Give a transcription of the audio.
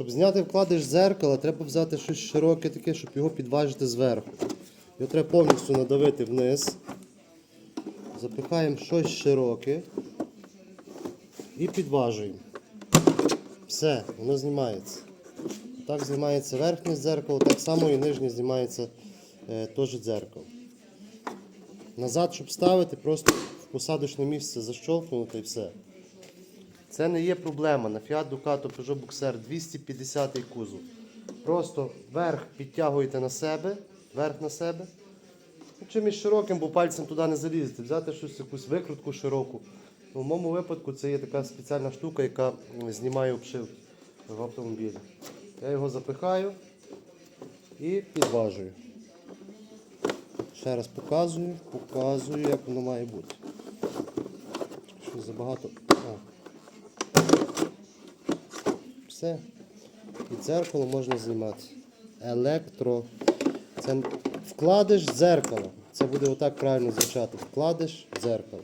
Щоб зняти вкладиш зеркала, треба взяти щось широке таке, щоб його підважити зверху. Його треба повністю надавити вниз. Запихаємо щось широке і підважуємо. Все, воно знімається. Так знімається верхнє дзеркало, так само і нижнє знімається е, теж дзеркало. Назад, щоб ставити, просто в посадочне місце защолкнути і все. Це не є проблема. На Fiat Ducato Peugeot Boxer 250 кузов. Просто верх підтягуєте на себе, верх на себе. Ну, Чимось широким, бо пальцем туди не залізете. Взяти щось, якусь викрутку широку. В моєму випадку це є така спеціальна штука, яка знімає обшивки в автомобілі. Я його запихаю і підважую. Ще раз показую, показую, як воно має бути. Щось забагато. О. Все. І дзеркало можна знімати. Електро. Це вкладиш дзеркало. Це буде отак правильно звучати. Вкладиш дзеркало.